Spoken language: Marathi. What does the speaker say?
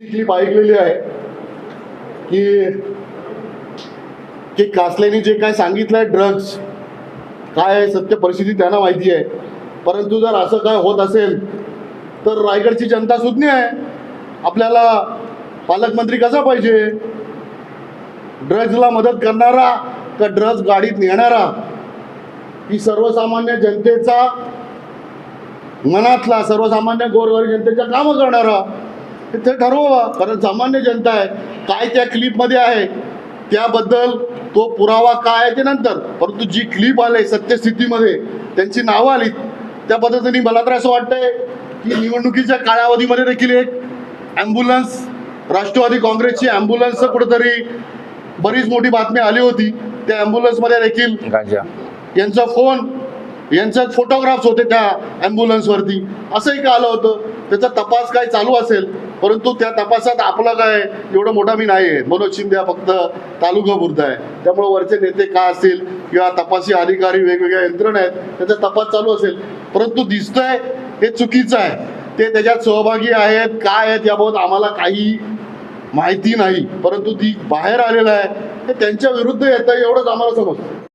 क्लिप ऐकलेली आहे की की कासलेने जे काय सांगितलंय ड्रग्ज काय आहे सत्य परिस्थिती त्यांना माहिती आहे. परंतु जर असं काय होत असेल तर रायगडची जनता सुज्ञ आहे. आपल्याला पालकमंत्री कसा पाहिजे? ड्रग्जला मदत करणारा का ड्रग्ज गाडीत नेणारा? ही सर्वसामान्य जनतेचा मनातला सर्वसामान्य गोरगरीब जनतेच्या कामं करणारा ते ठरवा कारण सामान्य जनता आहे. काय त्या क्लिपमध्ये आहे? त्याबद्दल तो पुरावा काय आहे ते नंतर. परंतु जी क्लिप आले सत्यस्थितीमध्ये त्यांची नावं आली त्या पद्धतीने मला तर असं वाटतंय की निवडणुकीच्या कालावधीमध्ये देखील एक ॲम्ब्युलन्स राष्ट्रवादी काँग्रेसची ॲम्ब्युलन्सचं कुठेतरी बरीच मोठी बातमी आली होती. त्या ॲम्ब्युलन्समध्ये देखील यांचा फोन यांचे फोटोग्राफ्स होते त्या ॲम्ब्युलन्सवरती असंही का आलं होतं? त्याचा तपास काय चालू असेल? परंतु त्या तपासात आपला काय एवढं मोठा मी नाही आहे. मनोज शिंदे हा फक्त तालुका पुरता आहे. त्यामुळे वरचे नेते का असतील किंवा तपासी अधिकारी वेगवेगळ्या यंत्रणा आहेत त्याचा तपास चालू असेल. परंतु दिसतंय हे चुकीचं आहे. ते त्याच्यात सहभागी आहेत काय आहेत याबाबत आम्हाला काही माहिती नाही. परंतु ती बाहेर आलेलं आहे. ते त्यांच्या विरुद्ध येतं एवढंच आम्हाला समजतं.